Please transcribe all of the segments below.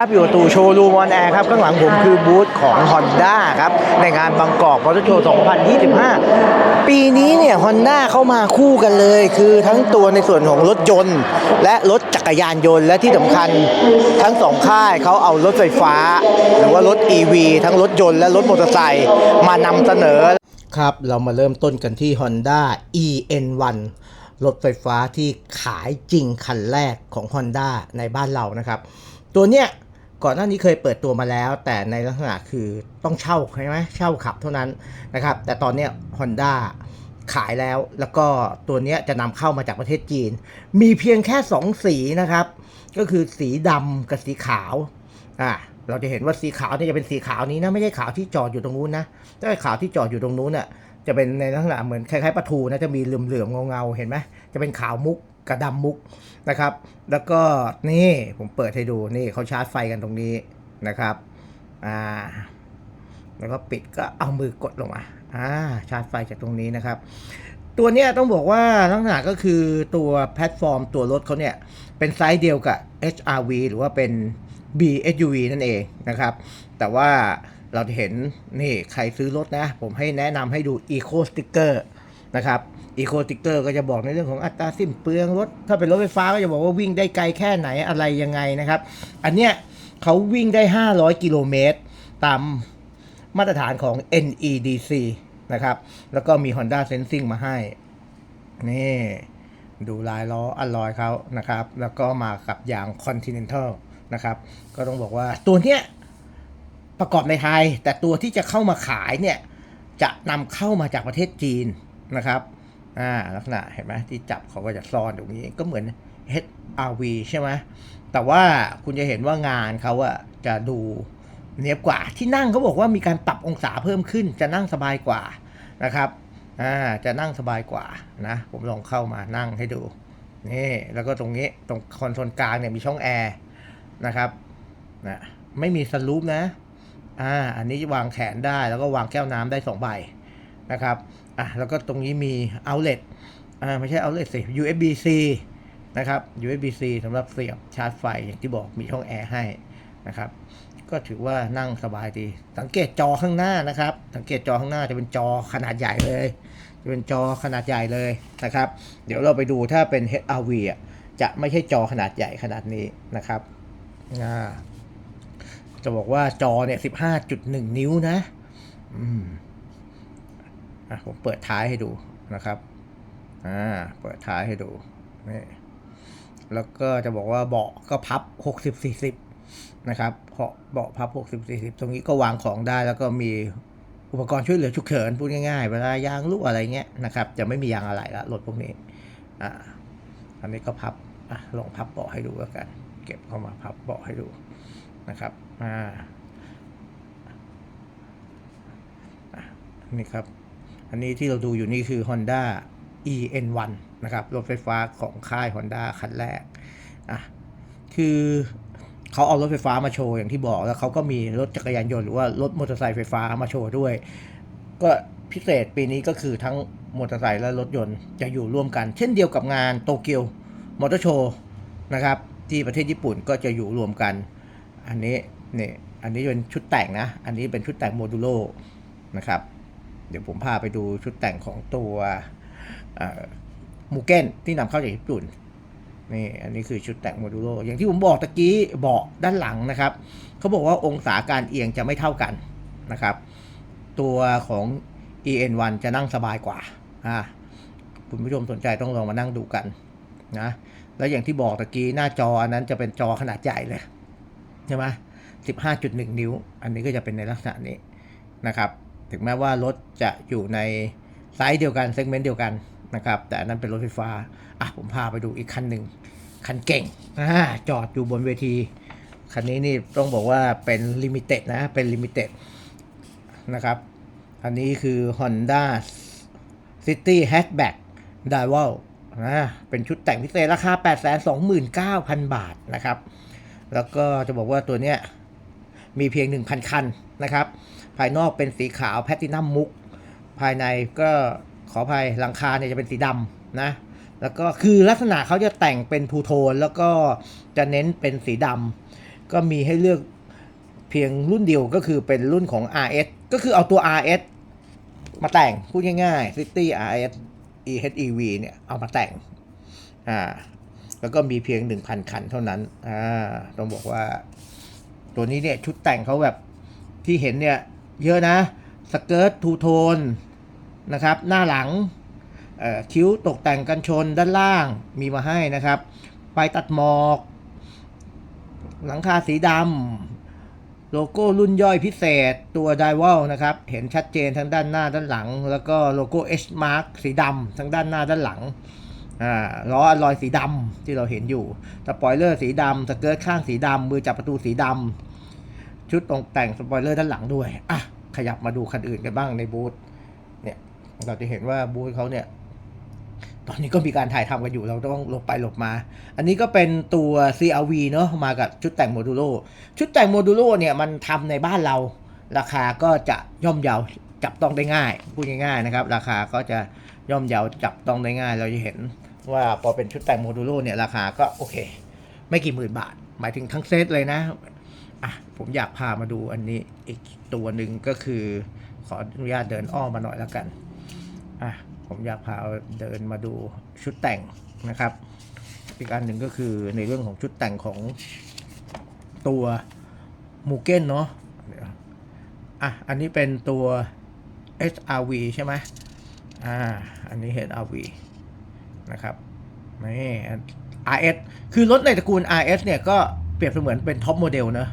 ครับอยู่ตูโชว์รูมออนแอร์ครับ ข้างหลังผมคือบูธของ Honda ครับ ในงานบางกอกมอเตอร์โชว์ 2025 ปีนี้เนี่ย Honda เข้ามาคู่กันเลย คือทั้งตัวในส่วนของรถยนต์ และรถจักรยานยนต์ และที่สำคัญทั้งสองค่ายเขาเอารถไฟฟ้า หรือว่ารถ EV ทั้งรถยนต์และรถมอเตอร์ไซค์มานำเสนอ ครับ เรามาเริ่มต้นกันที่ Honda EN1 รถไฟฟ้าที่ขายจริงคันแรกของ Honda ในบ้านเรานะครับ ตัวเนี้ย ก่อนหน้านี้เคยเปิดตัวมาแล้ว แต่ในลักษณะคือต้องเช่าใช่ไหมเช่าขับเท่านั้นนะครับ แต่ตอนนี้ Honda ขายแล้ว แล้วก็ตัวนี้จะนำเข้ามาจากประเทศจีน มีเพียงแค่ 2 สีนะครับ ก็คือสีดำกับสีขาวอ่าเราจะเห็นว่าสีขาวเนี่ยจะเป็นสีขาวนี้นะไม่ใช่ขาวที่จอดอยู่ตรงนู้นนะถ้าขาวที่จอดอยู่ตรงนู้นน่ะจะเป็นในลักษณะเหมือนคล้ายๆปลาทูนะจะมีเหลื่อมๆเงาๆเห็นไหมจะเป็นขาวมุก กับดำมุกนะครับ แล้วก็นี่ผมเปิดให้ดูนี่เขาชาร์จไฟกันตรงนี้นะครับอ่าแล้วก็ปิดก็เอามือกดลงมาอ่าชาร์จไฟจากตรงนี้นะครับ ตัวนี้ต้องบอกว่าลักษณะก็คือตัวแพลตฟอร์มตัวรถเขาเนี่ย เป็นไซส์เดียวกับ HRV หรือว่าเป็น BSUV นั่นเองนะครับ แต่ว่าเราเห็นนี่ใครซื้อรถนะ ผมให้แนะนำให้ดู Eco Sticker นะครับ Eco Sticker ก็จะบอกในเรื่องของอัตราสิ้นเปลืองรถ ถ้าเป็นรถไฟฟ้าก็จะบอกว่าวิ่งได้ไกลแค่ไหนอะไรยังไงนะครับ อันเนี้ยเขาวิ่งได้ 500 กิโลเมตร ตามมาตรฐานของ NEDC นะครับ แล้วก็มี Honda Sensing มาให้ นี่ ดูลายล้ออัลลอยเขานะครับ แล้วก็มากับยาง Continental นะครับ ก็ต้องบอกว่าตัวเนี้ยประกอบในไทย แต่ตัวที่จะเข้ามาขายเนี่ย จะนำเข้ามาจากประเทศจีน นะครับอ่าลักษณะเห็นไหมที่จับเขาก็จะซ่อนตรงนี้ก็เหมือน HRV ใช่ไหมแต่ว่าคุณจะเห็นว่างานเขาอะจะดูเนียบกว่าที่นั่งเขาบอกว่ามีการปรับองศาเพิ่มขึ้น จะนั่งสบายกว่านะครับอ่าจะนั่งสบายกว่านะผมลองเข้ามานั่งให้ดูนี่แล้วก็ตรงนี้ตรงคอนโซลกลางเนี่ยมีช่องแอร์นะครับนะไม่มีสลูปนะอ่าอันนี้วางแขนได้แล้วก็วางแก้วน้ำได้สองใบ นะครับอะแล้วก็ตรงนี้มี outlet อ่าไม่ใช่ outlet สิ USB-C นะครับ USB-C สำหรับเสียบชาร์จไฟอย่างที่บอกมีช่องแอร์ให้นะครับ ก็ถือว่านั่งสบายดี สังเกตจอข้างหน้านะครับ สังเกตจอข้างหน้าจะเป็นจอขนาดใหญ่เลย จะเป็นจอขนาดใหญ่เลยนะครับ เดี๋ยวเราไปดูถ้าเป็น HRV อะจะไม่ใช่จอขนาดใหญ่ขนาดนี้นะครับอ่าจะบอกว่าจอเนี่ย 15.1 นิ้วนะ อืม อะผมเปิดท้ายให้ดูนะครับอ่าเปิดท้ายให้ดูนี่แล้วก็จะบอกว่าเบาะก็พับ 60 40 นะครับเบาะเบาะพับ 60 40 ตรงนี้ก็วางของได้แล้วก็มีอุปกรณ์ช่วยเหลือฉุกเฉินพูดง่ายๆ เวลายางรั่วอะไรเงี้ยนะครับ จะไม่มียางอะไรละรถพวกนี้ อ่า อันนี้ก็พับ อะ ลองพับเบาะให้ดูแล้วกัน เก็บเข้ามาพับเบาะให้ดูนะครับ อ่า นี่ครับ อันนี้ที่เราดูอยู่นี่คือ Honda EN1 นะครับ รถไฟฟ้าของค่าย Honda คันแรกอะคือเขาเอารถไฟฟ้ามาโชว์อย่างที่บอกแล้วเขาก็มีรถจักรยานยนต์หรือว่ารถมอเตอร์ไซค์ไฟฟ้ามาโชว์ด้วย ก็พิเศษปีนี้ก็คือทั้งมอเตอร์ไซค์และรถยนต์จะอยู่ร่วมกัน เช่นเดียวกับงานโตเกียวมอเตอร์โชว์นะครับที่ประเทศญี่ปุ่นก็จะอยู่รวมกัน อันนี้เนี่ยอันนี้เป็นชุดแต่งนะ อันนี้เป็นชุดแต่งโมดูโลนะครับ เดี๋ยวผมพาไปดูชุดแต่งของตัวมูเก้นที่นำเข้าจากญี่ปุ่นนี่อันนี้คือชุดแต่งโมดูโลอย่างที่ผมบอกตะกี้เบาะด้านหลังนะครับเขาบอกว่าองศาการเอียงจะไม่เท่ากันนะครับ ตัวของ EN1 จะนั่งสบายกว่าอ่าคุณผู้ชมสนใจต้องลองมานั่งดูกันนะแล้วอย่างที่บอกตะกี้หน้าจออันนั้นจะเป็นจอขนาดใหญ่เลยใช่ไหมสิบห้าจุดหนึ่งนิ้ว อันนี้ก็จะเป็นในลักษณะนี้นะครับ ถึงแม้ว่ารถจะอยู่ในไซส์เดียวกันเซกเมนต์เดียวกันนะครับแต่อันนั้นเป็นรถไฟฟ้าอะผมพาไปดูอีกคันหนึ่งคันเก่งอ่าจอดอยู่บนเวที คันนี้นี่ต้องบอกว่าเป็นลิมิเต็ดนะเป็นลิมิเต็ดนะครับอันนี้คือ Honda City Hatchback d i v a l นะเป็นชุดแต่งพิเศษราคา 829,000 บาทนะครับ แล้วก็จะบอกว่าตัวเนี้ยมีเพียง 1,000 คัน นะครับ ภายนอกเป็นสีขาวแพตตินัมมุก ภายในก็ขออภัยหลังคาเนี่ยจะเป็นสีดำนะ แล้วก็คือลักษณะเขาจะแต่งเป็นทูโทน แล้วก็จะเน้นเป็นสีดำก็มีให้เลือกเพียงรุ่นเดียวก็คือเป็นรุ่นของ RS ก็คือเอาตัว RS มาแต่งพูดง่ายๆ City RS EHEV เนี่ยเอามาแต่งอ่าแล้วก็มีเพียง 1,000 คันเท่านั้นอ่าต้องบอกว่า ตัวนี้เนี่ยชุดแต่งเขาแบบ ที่เห็นเนี่ยเยอะนะสเกิร์ตทูโทนนะครับหน้าหลังคิ้วตกแต่งกันชนด้านล่างมีมาให้นะครับไฟตัดหมอก หลังคาสีดำโลโก้รุ่นย่อยพิเศษตัวไดว a l นะครับ เห็นชัดเจนทั้งด้านหน้าด้านหลัง แล้วก็โลโก้ H mark สีดำทั้งด้านหน้าด้านหลังล้ออลอยสีดำที่เราเห็นอยู่สปอยเลอร์สีดำสเกิร์ตข้างสีดำมือจับประตูสีดำ ชุดตกแต่งสปอยเลอร์ด้านหลังด้วย อะ ขยับมาดูคันอื่นกันบ้างในบูธเนี่ย เราจะเห็นว่าบูธเขาเนี่ย ตอนนี้ก็มีการถ่ายทำกันอยู่ เราต้องหลบไปหลบมา อันนี้ก็เป็นตัว CRV เนอะมากับชุดแต่งโมดูโล ชุดแต่งโมดูโลเนี่ย มันทำในบ้านเรา ราคาก็จะย่อมเยา จับต้องได้ง่าย พูดง่ายๆนะครับ ราคาก็จะย่อมเยา จับต้องได้ง่าย เราจะเห็นว่าพอเป็นชุดแต่งโมดูโลเนี่ย ราคาก็โอเค ไม่กี่หมื่นบาท หมายถึงทั้งเซตเลยนะ อะผมอยากพามาดูอันนี้อีกตัวหนึ่งก็คือ ขออนุญาตเดินอ้อมมาหน่อยแล้วกันอะผมอยากพาเดินมาดูชุดแต่งนะครับ อีกอันหนึ่งก็คือในเรื่องของชุดแต่งของตัวมูเก้นเนาะอะอันนี้เป็นตัว SRV ใช่ไหมอ่า อันนี้ HRV นะครับนี่ RS คือรถในตระกูล RS เนี่ยก็เปรียบเสมือนเป็นท็อปโมเดลเนอะ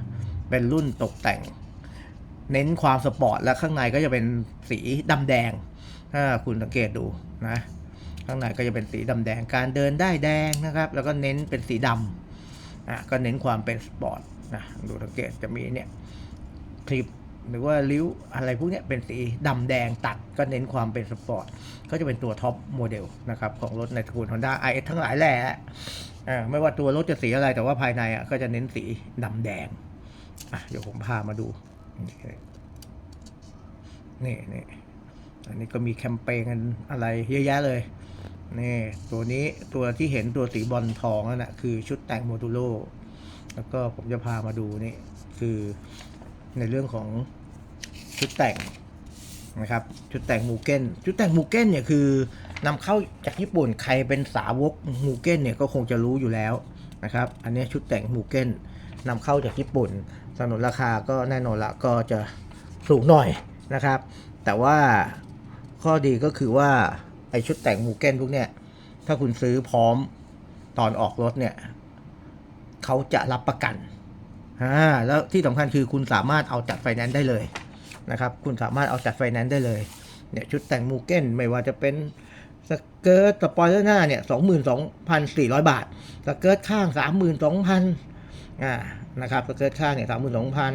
เป็นรุ่นตกแต่ง เน้นความสปอร์ตและข้างในก็จะเป็นสีดำแดง ถ้าคุณสังเกตดูนะ ข้างในก็จะเป็นสีดำแดง การเดินได้แดงนะครับ แล้วก็เน้นเป็นสีดำอะก็เน้นความเป็นสปอร์ตนะดูสังเกตจะมีเนี่ยคลิปหรือว่าริ้วอะไรพวกนี้เป็นสีดำแดงตัดก็เน้นความเป็นสปอร์ต ก็จะเป็นตัวท็อปโมเดลนะครับของรถในตระกูล Honda IS ทั้งหลายแหละอ่าไม่ว่าตัวรถจะสีอะไรแต่ว่าภายในอะก็จะเน้นสีดำแดง เดี๋ยวผมพามาดู นี่นี่อันนี้ก็มีแคมเปญกันอะไรเยอะแยะเลย นี่ตัวนี้ตัวที่เห็นตัวสีบอลทองนั่นแหะคือชุดแต่งโมดูโลแล้วก็ผมจะพามาดูนี่คือในเรื่องของชุดแต่งนะครับชุดแต่งมูเก้นชุดแต่งมูเก้นเนี่ยคือนำเข้าจากญี่ปุ่นใครเป็นสาวกมูเก้นเนี่ยก็คงจะรู้อยู่แล้วนะครับ อันนี้ชุดแต่งมูเก้นนำเข้าจากญี่ปุ่น สนุนราคาก็แน่นอนละก็จะสูงหน่อยนะครับ แต่ว่าข้อดีก็คือว่า ไอชุดแต่งมูเก้นพวกเนี้ยถ้าคุณซื้อพร้อมตอนออกรถเนี่ยเขาจะรับประกันอ่าแล้วที่สำคัญคือคุณสามารถเอาจัดไฟแนนซ์ได้เลยนะครับ คุณสามารถเอาจัดไฟแนนซ์ได้เลยเนี่ยชุดแต่งมูเก้นไม่ว่าจะเป็นสเกิร์ตสปอยเลอร์หน้าเนี่ยสองหมื่นสองพันสี่ร้อยบาท สเกิร์ตข้างสามหมื่นสองพัน นะครับสเกิร์ตข้างเนี่ยสามหมื่นสองพัน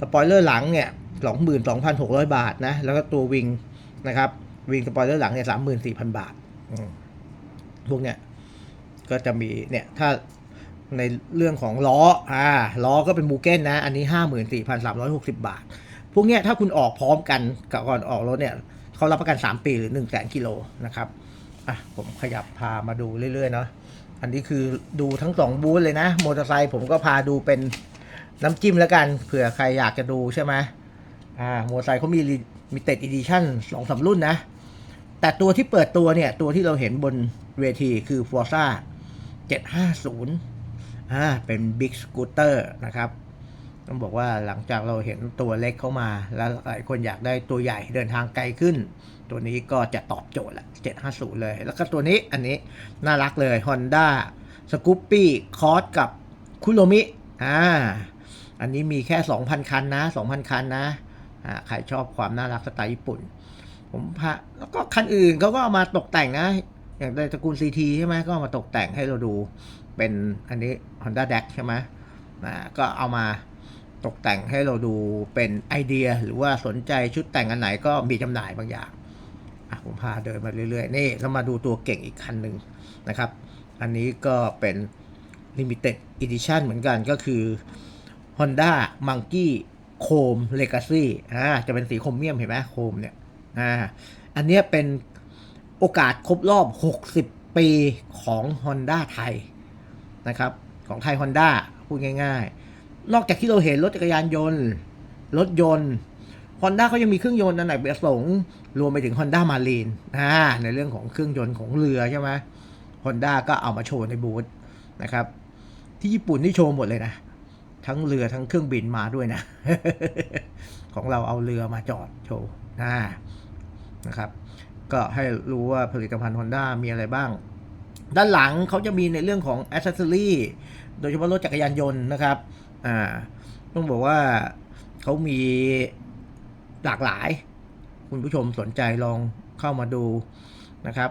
สปอยเลอร์หลังเนี่ยสองหมื่นสองพันหกร้อยบาทนะแล้วก็ตัววิงนะครับวิงสปอยเลอร์หลังเนี่ยสามหมื่นสี่พันบาทพวกเนี้ยก็จะมีเนี่ยถ้าในเรื่องของล้ออ่าล้อก็เป็นบูเก้นนะ อันนี้ห้าหมื่นสี่พันสามร้อยหกสิบาท พวกเนี้ยถ้าคุณออกพร้อมกันกับก่อนออกรถเนี่ยเขารับประกันสามปีหรือหนึ่งแสนกิโลนะครับอะผมขยับพามาดูเรื่อยๆเนาะ อันนี้คือดูทั้งสองบูธเลยนะมอเตอร์ไซค์ผมก็พาดูเป็นน้ำจิ้มแล้วกันเผื่อใครอยากจะดูใช่ไหมอ่ามอเตอร์ไซค์เขามีมีเต็ดอีดิชั่นสองสารุ่นนะ แต่ตัวที่เปิดตัวเนี่ย ตัวที่เราเห็นบนเวทีคือ Forza 750อ่าเป็น Big Scooter นะครับ ต้องบอกว่าหลังจากเราเห็นตัวเล็กเข้ามา แล้วหลายคนอยากได้ตัวใหญ่เดินทางไกลขึ้น ตัวนี้ก็จะตอบโจทย์ละ750 เลย แล้วก็ตัวนี้อันนี้น่ารักเลย Honda Scoopy Cross กับคุโรมิอ่าอันนี้มีแค่ 2,000 คันนะ 2,000 คันนะอ่าใครชอบความน่ารักสไตล์ญี่ปุ่น ผมพาแล้วก็คันอื่นเขาก็เอามาตกแต่งนะ อย่างในตระกูล CT ใช่ไหมก็ามาตกแต่งให้เราดูเป็นอันนี้ Honda d a c ใช่ไหมอ่าก็เอามา ตกแต่งให้เราดูเป็นไอเดีย หรือว่าสนใจชุดแต่งอันไหนก็มีจำหน่ายบางอย่างอะผมพาเดินมาเรื่อยๆ นี่เรามาดูตัวเก่งอีกคันหนึ่งนะครับ อันนี้ก็เป็น Limited Edition เหมือนกันก็คือ Honda Monkey Chrome Legacy อ่าจะเป็นสีโครเมียมเห็นไหมโครมเนี่ยอ่าอันนี้เป็นโอกาสครบรอบ 60 ปีของ Honda ไทยนะครับ ของไทย Honda พูดง่าย ๆ นอกจากที่เราเห็นรถจักรยานยนต์ รถยนต์ Honda เขายังมีเครื่องยนต์อันไหนประสงค์รวมไปถึง Honda Marine อ่าในเรื่องของเครื่องยนต์ของเรือใช่ไหม Honda ก็เอามาโชว์ในบูธนะครับ ที่ญี่ปุ่นนี่โชว์หมดเลยนะ ทั้งเรือทั้งเครื่องบินมาด้วยนะ ของเราเอาเรือมาจอดโชว์อ่านะครับ ก็ให้รู้ว่าผลิตภัณฑ์ Honda มีอะไรบ้าง ด้านหลังเขาจะมีในเรื่องของอ c เซสซอรี่โดยเฉพาะรถจักรยานยนต์นะครับ อ่า ต้องบอกว่าเขามีหลากหลาย คุณผู้ชมสนใจลองเข้ามาดูนะครับ